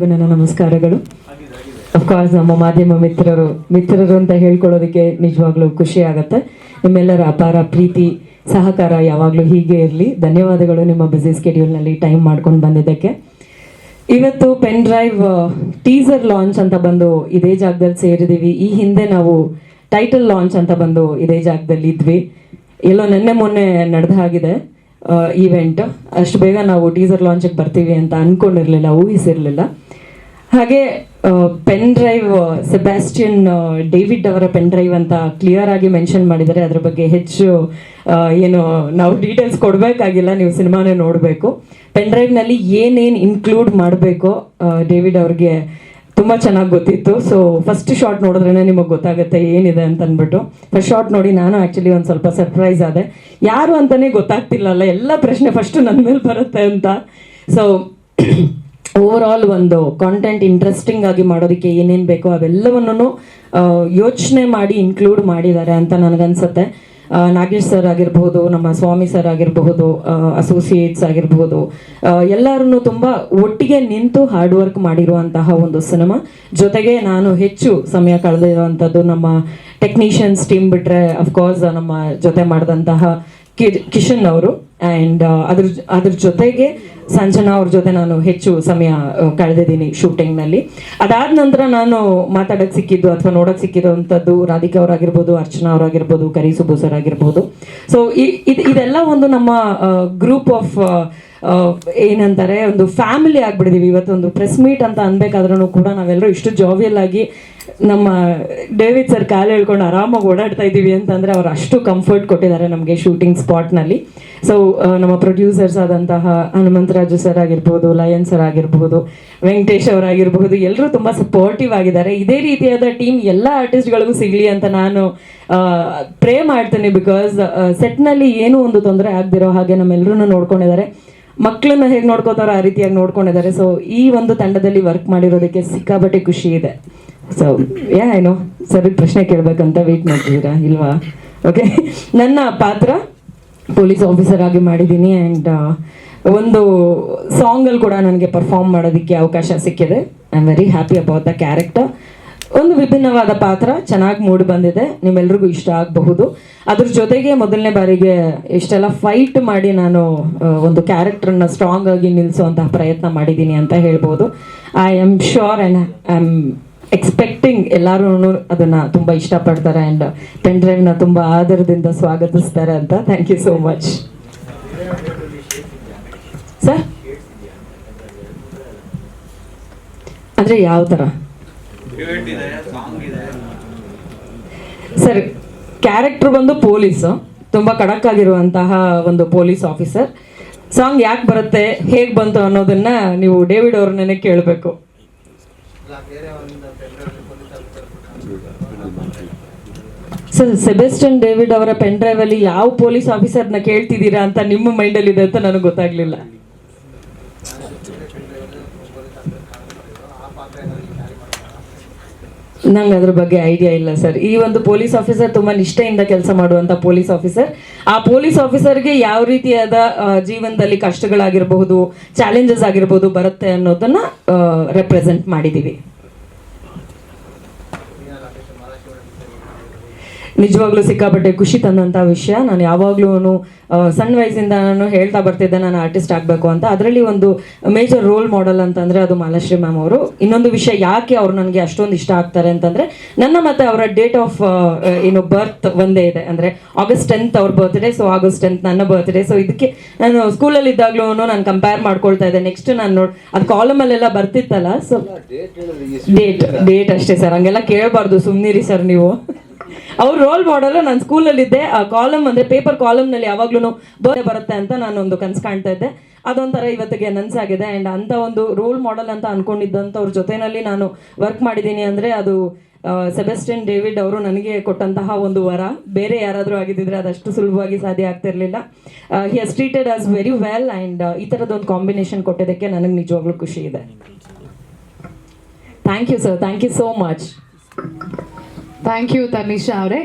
ನನ್ನ ನಮಸ್ಕಾರಗಳು. ಅಫ್ಕೋರ್ಸ್ ನಮ್ಮ ಮಾಧ್ಯಮ ಮಿತ್ರರು ಮಿತ್ರರು ಅಂತ ಹೇಳ್ಕೊಳ್ಳೋದಕ್ಕೆ ನಿಜವಾಗ್ಲೂ ಖುಷಿ ಆಗುತ್ತೆ. ನಿಮ್ಮೆಲ್ಲರ ಅಪಾರ ಪ್ರೀತಿ, ಸಹಕಾರ ಯಾವಾಗಲೂ ಹೀಗೆ ಇರಲಿ. ಧನ್ಯವಾದಗಳು ನಿಮ್ಮ ಬ್ಯುಸಿ ಸ್ಕೆಡ್ಯೂಲ್ನಲ್ಲಿ ಟೈಮ್ ಮಾಡ್ಕೊಂಡು ಬಂದಿದ್ದಕ್ಕೆ. ಇವತ್ತು ಪೆನ್ ಡ್ರೈವ್ ಟೀಸರ್ ಲಾಂಚ್ ಅಂತ ಬಂದು ಇದೇ ಜಾಗದಲ್ಲಿ ಸೇರಿದೀವಿ. ಈ ಹಿಂದೆ ನಾವು ಟೈಟಲ್ ಲಾಂಚ್ ಅಂತ ಬಂದು ಇದೇ ಜಾಗದಲ್ಲಿ ಇದ್ವಿ. ಎಲ್ಲೋ ನಿನ್ನೆ ಮೊನ್ನೆ ನಡೆದ ಹಾಗಿದೆ ಈವೆಂಟ್ ಅಷ್ಟು ಬೇಗ ನಾವು ಟೀಸರ್ ಲಾಂಚಿಗೆ ಬರ್ತೀವಿ ಅಂತ ಅನ್ಕೊಂಡಿರ್ಲಿಲ್ಲ, ಊಹಿಸಿರ್ಲಿಲ್ಲ. ಹಾಗೆ ಪೆನ್ ಡ್ರೈವ್ ಸೆಬಾಸ್ಟಿಯನ್ ಡೇವಿಡ್ ಅವರ ಪೆನ್ ಡ್ರೈವ್ ಅಂತ ಕ್ಲಿಯರ್ ಆಗಿ ಮೆನ್ಷನ್ ಮಾಡಿದ್ದಾರೆ. ಅದ್ರ ಬಗ್ಗೆ ಹೆಚ್ಚು ಏನು, ನಾವು ಡೀಟೇಲ್ಸ್ ಕೊಡಬೇಕಾಗಿಲ್ಲ. ನೀವು ಸಿನಿಮಾನೇ ನೋಡಬೇಕು. ಪೆನ್ ಡ್ರೈವ್ನಲ್ಲಿ ಏನೇನು ಇನ್ಕ್ಲೂಡ್ ಮಾಡಬೇಕು ಡೇವಿಡ್ ಅವ್ರಿಗೆ ತುಂಬ ಚೆನ್ನಾಗಿ ಗೊತ್ತಿತ್ತು. ಸೊ ಫಸ್ಟ್ ಶಾರ್ಟ್ ನೋಡಿದ್ರೇ ನಿಮಗೆ ಗೊತ್ತಾಗುತ್ತೆ ಏನಿದೆ ಅಂತ ಅಂದ್ಬಿಟ್ಟು ಫಸ್ಟ್ ಶಾರ್ಟ್ ನೋಡಿ ನಾನು ಆ್ಯಕ್ಚುಲಿ ಒಂದು ಸ್ವಲ್ಪ ಸರ್ಪ್ರೈಸ್ ಆದೆ. ಯಾರು ಅಂತಲೇ ಗೊತ್ತಾಗ್ತಿಲ್ಲಲ್ಲ ಎಲ್ಲ ಪ್ರಶ್ನೆ ಫಸ್ಟ್ ನನ್ನ ಮೇಲೆ ಬರುತ್ತೆ ಅಂತ. ಸೊ ಓವರ್ ಆಲ್ ಒಂದು ಕಾಂಟೆಂಟ್ ಇಂಟ್ರೆಸ್ಟಿಂಗ್ ಆಗಿ ಮಾಡೋದಕ್ಕೆ ಏನೇನು ಬೇಕೋ ಅವೆಲ್ಲವನ್ನೂ ಯೋಚನೆ ಮಾಡಿ ಇನ್ಕ್ಲೂಡ್ ಮಾಡಿದ್ದಾರೆ ಅಂತ ನನಗನ್ಸುತ್ತೆ. ನಾಗೇಶ್ ಸರ್ ಆಗಿರಬಹುದು, ನಮ್ಮ ಸ್ವಾಮಿ ಸರ್ ಆಗಿರಬಹುದು ಅಸೋಸಿಯೇಟ್ಸ್ ಆಗಿರಬಹುದು ಎಲ್ಲರೂ ತುಂಬ ಒಟ್ಟಿಗೆ ನಿಂತು ಹಾರ್ಡ್ ವರ್ಕ್ ಮಾಡಿರುವಂತಹ ಒಂದು ಸಿನಿಮಾ ಜೊತೆಗೆ ನಾನು ಹೆಚ್ಚು ಸಮಯ ಕಳೆದಿರುವಂಥದ್ದು ನಮ್ಮ ಟೆಕ್ನಿಷಿಯನ್ಸ್ ಟೀಮ್ ಬಿಟ್ಟರೆ ಅಫ್ಕೋರ್ಸ್ ನಮ್ಮ ಜೊತೆ ಮಾಡಿದಂತಹ ಕಿಶನ್ ಅವರು. ಆ್ಯಂಡ್ ಅದ್ರ ಅದ್ರ ಜೊತೆಗೆ ಸಂಜನಾ ಅವ್ರ ಜೊತೆ ನಾನು ಹೆಚ್ಚು ಸಮಯ ಕಳೆದಿದ್ದೀನಿ ಶೂಟಿಂಗ್ನಲ್ಲಿ. ಅದಾದ ನಂತರ ನಾನು ಮಾತಾಡೋಕ್ಕೆ ಸಿಕ್ಕಿದ್ದು ಅಥವಾ ನೋಡೋಕೆ ಸಿಕ್ಕಿರುವಂಥದ್ದು ರಾಧಿಕಾ ಅವರಾಗಿರ್ಬೋದು, ಅರ್ಚನಾ ಅವರಾಗಿರ್ಬೋದು, ಕರಿ ಸುಬ್ಬು ಸರ್ ಆಗಿರ್ಬೋದು. ಸೊ ಇದೆಲ್ಲ ಒಂದು ನಮ್ಮ ಗ್ರೂಪ್ ಆಫ್ ಏನಂತಾರೆ, ಒಂದು ಫ್ಯಾಮಿಲಿ ಆಗ್ಬಿಟ್ಟಿದೀವಿ. ಇವತ್ತೊಂದು ಪ್ರೆಸ್ ಮೀಟ್ ಅಂತ ಅನ್ಬೇಕಾದ್ರೂ ಕೂಡ ನಾವೆಲ್ಲರೂ ಇಷ್ಟು ಜಾವಿಯಲ್ ಆಗಿ ನಮ್ಮ ಡೇವಿಡ್ ಸರ್ ಕಾಲು ಹೇಳ್ಕೊಂಡು ಆರಾಮಾಗಿ ಓಡಾಡ್ತಾ ಇದ್ದೀವಿ ಅಂತಂದರೆ ಅವ್ರು ಅಷ್ಟು ಕಂಫರ್ಟ್ ಕೊಟ್ಟಿದ್ದಾರೆ ನಮಗೆ ಶೂಟಿಂಗ್ ಸ್ಪಾಟ್ನಲ್ಲಿ ಸೊ ನಮ್ಮ ಪ್ರೊಡ್ಯೂಸರ್ಸ್ ಆದಂತಹ ಹನುಮಂತರಾಜು ಸರ್ ಆಗಿರ್ಬೋದು ಲಯನ್ ಸರ್ ಆಗಿರ್ಬೋದು, ವೆಂಕಟೇಶ್ ಅವರಾಗಿರ್ಬೋದು ಎಲ್ಲರೂ ತುಂಬ ಸಪೋರ್ಟಿವ್ ಆಗಿದ್ದಾರೆ. ಇದೇ ರೀತಿಯಾದ ಟೀಮ್ ಎಲ್ಲ ಆರ್ಟಿಸ್ಟ್ಗಳಿಗೂ ಸಿಗಲಿ ಅಂತ ನಾನು ಪ್ರೇ ಮಾಡ್ತೇನೆ ಬಿಕಾಸ್ ಸೆಟ್ನಲ್ಲಿ ಏನೂ ಒಂದು ತೊಂದರೆ ಆಗದಿರೋ ಹಾಗೆ ನಮ್ಮೆಲ್ಲರೂ ನೋಡ್ಕೊಂಡಿದ್ದಾರೆ. ಮಕ್ಕಳನ್ನ ಹೇಗೆ ನೋಡ್ಕೋತಾರೋ ಆ ರೀತಿಯಾಗಿ ನೋಡ್ಕೊಂಡಿದ್ದಾರೆ. ಸೊ ಈ ಒಂದು ತಂಡದಲ್ಲಿ ವರ್ಕ್ ಮಾಡಿರೋದಕ್ಕೆ ಸಿಕ್ಕಾಪಟ್ಟೆ ಖುಷಿ ಇದೆ. ಸೊ ಯಾ ಏನೋ ಸರಿ ಪ್ರಶ್ನೆ ಕೇಳಬೇಕಂತ ವೇಟ್ ಮಾಡ್ತಿದ್ದೀರಾ? ಇಲ್ವಾ? ಓಕೆ ನನ್ನ ಪಾತ್ರ ಪೊಲೀಸ್ ಆಫೀಸರ್ ಆಗಿ ಮಾಡಿದ್ದೀನಿ ಆ್ಯಂಡ್ ಒಂದು ಸಾಂಗಲ್ಲಿ ಕೂಡ ನನಗೆ ಪರ್ಫಾರ್ಮ್ ಮಾಡೋದಕ್ಕೆ ಅವಕಾಶ ಸಿಕ್ಕಿದೆ. I am very happy about the character ಒಂದು ವಿಭಿನ್ನವಾದ ಪಾತ್ರ ಚೆನ್ನಾಗಿ ಮೂಡಿ ಬಂದಿದೆ. ನಿಮ್ಮೆಲ್ರಿಗೂ ಇಷ್ಟ ಆಗಬಹುದು. ಅದ್ರ ಜೊತೆಗೆ ಮೊದಲನೇ ಬಾರಿಗೆ ಇಷ್ಟೆಲ್ಲ ಫೈಟ್ ಮಾಡಿ ನಾನು ಆ, ಒಂದು ಕ್ಯಾರೆಕ್ಟರ್ನ ಸ್ಟ್ರಾಂಗ್ ಆಗಿ ನಿಲ್ಲಿಸುವಂತಹ ಪ್ರಯತ್ನ ಮಾಡಿದ್ದೀನಿ ಅಂತ ಹೇಳ್ಬೋದು. I am sure and I am expecting ಎಲ್ಲರೂ ಅದನ್ನ ತುಂಬ ಇಷ್ಟಪಡ್ತಾರೆ ಅಂಡ್ ಪೆನ್ ಡ್ರೈವ್ನ ತುಂಬ ಆದರದಿಂದ ಸ್ವಾಗತಿಸ್ತಾರೆ ಅಂತ thank you so much sir ಅಂದ್ರೆ ಯಾವ ತರ? ಸರ್ ಕ್ಯಾರೆಕ್ಟರ್ ಬಂದು ಪೊಲೀಸ್. ತುಂಬಾ ಕಡಕ್ ಆಗಿರುವಂತಹ ಒಂದು ಪೊಲೀಸ್ ಆಫೀಸರ್. ಸಾಂಗ್ ಯಾಕೆ ಬರುತ್ತೆ, ಹೇಗೆ ಬಂತು ಅನ್ನೋದನ್ನ ನೀವು ಡೇವಿಡ್ ಅವ್ರನ್ನೇ ಕೇಳಬೇಕು. ಸರ್ ಸೆಬೆಸ್ಟನ್ ಡೇವಿಡ್ ಅವರ ಪೆನ್ ಡ್ರೈವ್ ಅಲ್ಲಿ ಯಾವ ಪೊಲೀಸ್ ಆಫೀಸರ್ನ ಕೇಳ್ತಿದ್ದೀರಾ ಅಂತ ನಿಮ್ಮ ಮೈಂಡ್ ಅಲ್ಲಿ ಇದೆ ಅಂತ ನನಗೆ ಗೊತ್ತಾಗ್ಲಿಲ್ಲ. ನಂಗೆ ಅದ್ರ ಬಗ್ಗೆ ಐಡಿಯಾ ಇಲ್ಲ ಸರ್. ಈ ಒಂದು ಪೊಲೀಸ್ ಆಫೀಸರ್ ತುಂಬಾ ನಿಷ್ಠೆಯಿಂದ ಕೆಲಸ ಮಾಡುವಂತ ಪೊಲೀಸ್ ಆಫೀಸರ್. ಆ ಪೊಲೀಸ್ ಆಫೀಸರ್ಗೆ ಯಾವ ರೀತಿಯಾದ ಜೀವನದಲ್ಲಿ ಕಷ್ಟಗಳಾಗಿರಬಹುದು ಚಾಲೆಂಜಸ್ ಆಗಿರ್ಬೋದು ಬರುತ್ತೆ ಅನ್ನೋದನ್ನ ರೆಪ್ರೆಸೆಂಟ್ ಮಾಡಿದೀವಿ. ನಿಜವಾಗ್ಲೂ ಸಿಕ್ಕಾಪಟ್ಟೆ ಖುಷಿ ತಂದಂಥ ವಿಷಯ. ನಾನು ಯಾವಾಗ್ಲೂ ಸಣ್ಣ ವಯಸ್ಸಿಂದ ನಾನು ಹೇಳ್ತಾ ಬರ್ತಿದ್ದೆ ನಾನು ಆರ್ಟಿಸ್ಟ್ ಆಗಬೇಕು ಅಂತ. ಅದರಲ್ಲಿ ಒಂದು ಮೇಜರ್ ರೋಲ್ ಮಾಡೆಲ್ ಅಂತಂದ್ರೆ ಅದು ಮಾಲಾಶ್ರೀ ಮ್ಯಾಮ್ ಅವರು. ಇನ್ನೊಂದು ವಿಷಯ ಯಾಕೆ ಅವ್ರು ನನಗೆ ಅಷ್ಟೊಂದು ಇಷ್ಟ ಆಗ್ತಾರೆ ಅಂತಂದ್ರೆ ನನ್ನ ಮತ್ತೆ ಅವರ ಡೇಟ್ ಆಫ್ ಏನು ಬರ್ತ್ ಒಂದೇ ಇದೆ. ಅಂದ್ರೆ ಆಗಸ್ಟ್ ಟೆಂತ್ ಅವ್ರ ಬರ್ತ್ಡೇ ಸೊ ಆಗಸ್ಟ್ ಟೆಂತ್ ನನ್ನ ಬರ್ತ್ಡೇ ಸೊ ಇದಕ್ಕೆ ನಾನು ಸ್ಕೂಲಲ್ಲಿ ಇದ್ದಾಗಲೂ ನಾನು ಕಂಪೇರ್ ಮಾಡ್ಕೊಳ್ತಾ ಇದ್ದೆ. ನೆಕ್ಸ್ಟ್ ನಾನು ನೋಡಿ ಅದು ಕಾಲಮಲ್ಲೆಲ್ಲ ಬರ್ತಿತ್ತಲ್ಲ ಸೊ ಡೇಟ್ ಡೇಟ್ ಅಷ್ಟೇ ಸರ್ ಹಂಗೆಲ್ಲ ಕೇಳಬಾರ್ದು. ಸುಮ್ಮನಿರಿ ಸರ್ ನೀವು. ಅವ್ರ ರೋಲ್ ಮಾಡೆಲ್ ನಾನು ಸ್ಕೂಲಲ್ಲಿದ್ದೆ ಆ ಕಾಲಮ್ ಅಂದ್ರೆ ಪೇಪರ್ ಕಾಲಮ್ನಲ್ಲಿ ಯಾವಾಗ್ಲೂ ಬರ್ಡೇ ಬರುತ್ತೆ ಅಂತ ನಾನು ಒಂದು ಕನ್ಸು ಕಾಣ್ತಾ ಇದ್ದೆ. ಅದೊಂಥರ ಇವತ್ತಿಗೆ ನನ್ಸಾಗಿದೆ. ಆ್ಯಂಡ್ ಅಂತ ಒಂದು ರೋಲ್ ಮಾಡೆಲ್ ಅಂತ ಅನ್ಕೊಂಡಿದ್ದಂಥವ್ರ ಜೊತೆನಲ್ಲಿ ನಾನು ವರ್ಕ್ ಮಾಡಿದ್ದೀನಿ ಅಂದರೆ ಅದು ಸೆಬೆಸ್ಟಿಯನ್ ಡೇವಿಡ್ ಅವರು ನನಗೆ ಕೊಟ್ಟಂತಹ ಒಂದು ವರ. ಬೇರೆ ಯಾರಾದರೂ ಆಗಿದ್ದಿದ್ರೆ ಅದಷ್ಟು ಸುಲಭವಾಗಿ ಸಾಧ್ಯ ಆಗ್ತಿರ್ಲಿಲ್ಲ. He has treated as very well and ಈ ಥರದೊಂದು ಕಾಂಬಿನೇಷನ್ ಕೊಟ್ಟಿದ್ದಕ್ಕೆ ನನಗೆ ನಿಜವಾಗ್ಲೂ ಖುಷಿ ಇದೆ. Thank you sir thank you so much thank you Tanisha ಅವರೇ